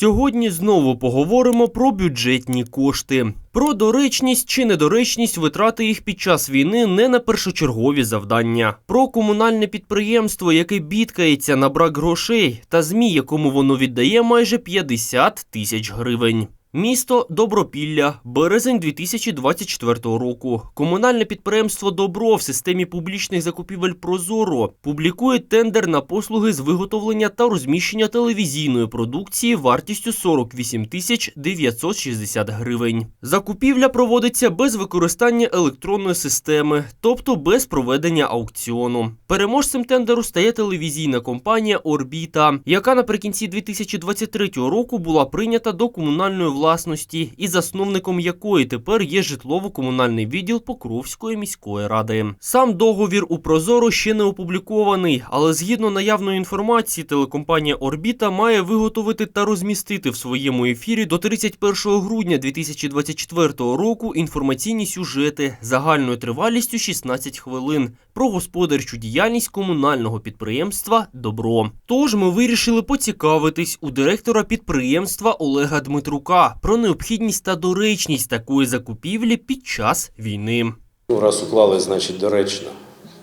Сьогодні знову поговоримо про бюджетні кошти. Про доречність чи недоречність витрати їх під час війни не на першочергові завдання. Про комунальне підприємство, яке бідкається на брак грошей, та ЗМІ, якому воно віддає майже 50 тисяч гривень. Місто Добропілля, березень 2024 року. Комунальне підприємство Добро в системі публічних закупівель Прозоро публікує тендер на послуги з виготовлення та розміщення телевізійної продукції вартістю 48 тисяч 960 гривень. Закупівля проводиться без використання електронної системи, тобто без проведення аукціону. Переможцем тендеру стає телевізійна компанія Орбіта, яка наприкінці 2023 року була прийнята до комунальної власності і засновником якої тепер є житлово-комунальний відділ Покровської міської ради. Сам договір у Прозоро ще не опублікований, але згідно наявної інформації, телекомпанія Орбіта має виготовити та розмістити в своєму ефірі до 31 грудня 2024 року інформаційні сюжети загальною тривалістю 16 хвилин про господарчу діяльність комунального підприємства Добро. Тож ми вирішили поцікавитись у директора підприємства Олега Дмитрука про необхідність та доречність такої закупівлі під час війни. Ну, раз уклали, значить доречно.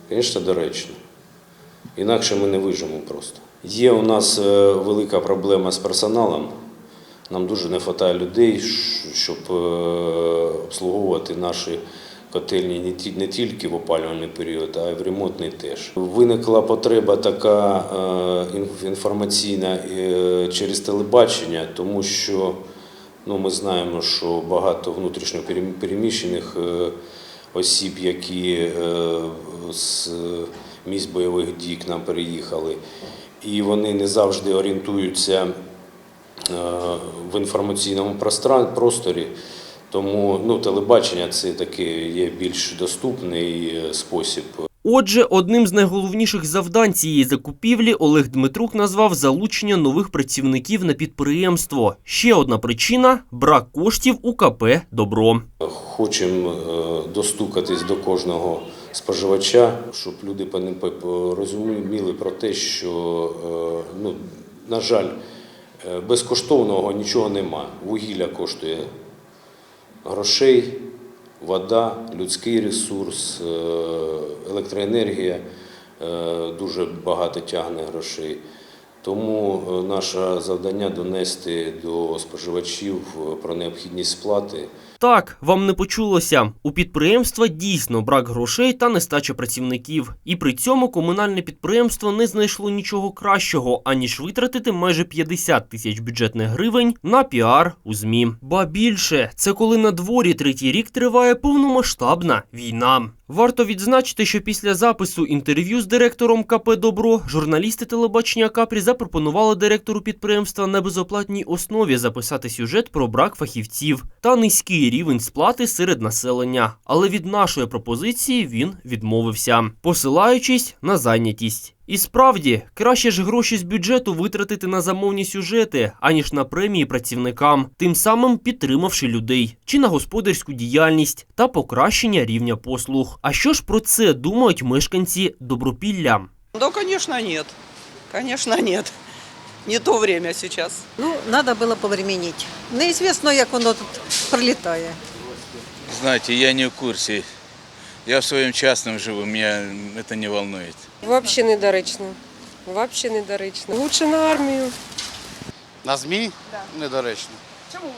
Звісно, доречно. Інакше ми не вижимо просто. Є у нас е, велика проблема з персоналом. Нам дуже не вистачає людей, щоб е, обслуговувати наші котельні не тільки в опалювальний період, а й в ремонтний теж. Виникла потреба така е, інформаційна через телебачення, тому що ну, ми знаємо, що багато внутрішньо переміщених е, осіб, які е, з місць бойових дій к нам переїхали, і вони не завжди орієнтуються е, в інформаційному просторі. Тому ну, телебачення це такий є більш доступний е, спосіб Отже, одним з найголовніших завдань цієї закупівлі Олег Дмитрук назвав залучення нових працівників на підприємство. Ще одна причина брак коштів у КП Добро. Хочемо е, достукатись до кожного споживача, щоб люди розуміли про те, що, е, ну, на жаль, е, безкоштовного нічого нема. Вугілля коштує грошей, вода, людський ресурс, е, електроенергія е, дуже багато тягне грошей. Тому е, наше завдання донести до споживачів про необхідність сплати. Так, вам не почулося. У підприємства дійсно брак грошей та нестача працівників. І при цьому комунальне підприємство не знайшло нічого кращого, аніж витратити майже 50 тисяч бюджетних гривень на піар у ЗМІ. Ба більше, це коли на дворі третій рік триває повномасштабна війна. Варто відзначити, що після запису інтерв'ю з директором КП Добро журналісти телебачення Капрі запропонували директору підприємства на безоплатній основі записати сюжет про брак фахівців та низький рівень сплати серед населення. Але від нашої пропозиції він відмовився, посилаючись на зайнятість. І справді, краще ж гроші з бюджету витратити на замовні сюжети, аніж на премії працівникам, тим самим підтримавши людей чи на господарську діяльність та покращення рівня послуг. А що ж про це думають мешканці Добропілля? Да, конечно, нет. Конечно, нет Не то время сейчас. Ну, надо было повременить. Неізвісно, як воно тут пролітає. Знаете, я не в курсе. Я в своем частном живу, меня это не волнует. Взагалі недоречно. Взагалі недоречно. Лучше на армію. На ЗМІ? Недоречно. Чому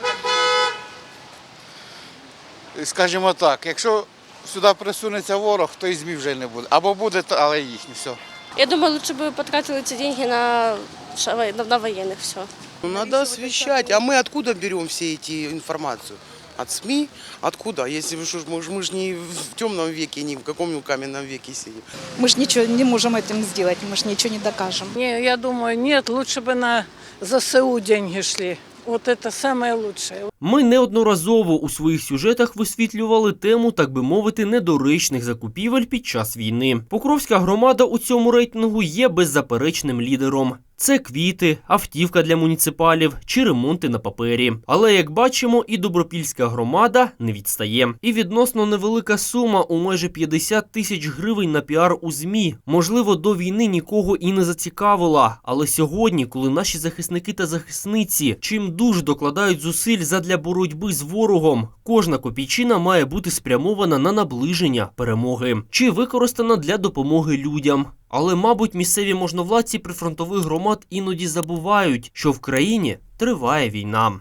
Скажімо так, якщо сюди присунеться ворог, то і ЗМІ вже не буде. Або буде, то- але їхні, все. Я думаю, лучше бы потратили эти деньги на, ша- на, на военных все. Ну, Надо освещать. А мы откуда берем все эти информацию? От СМИ? Откуда? Если вы что, ж, мы, ж- мы же не в темном веке, не в каком каменном веке сидим. Мы же ничего не можем этим сделать, мы же ничего не докажем. Не, я думаю, нет, лучше бы на ЗСУ деньги шли. Вот это самое лучшее. Ми неодноразово у своїх сюжетах висвітлювали тему, так би мовити, недоречних закупівель під час війни. Покровська громада у цьому рейтингу є беззаперечним лідером. Це квіти, автівка для муніципалів чи ремонти на папері. Але як бачимо, і добропільська громада не відстає. І відносно невелика сума у майже 50 тисяч гривень на піар у змі. Можливо, до війни нікого і не зацікавила. Але сьогодні, коли наші захисники та захисниці чим дуже докладають зусиль задля боротьби з ворогом, кожна копійчина має бути спрямована на наближення перемоги чи використана для допомоги людям. Але, мабуть, місцеві можновладці прифронтових громад іноді забувають, що в країні триває війна.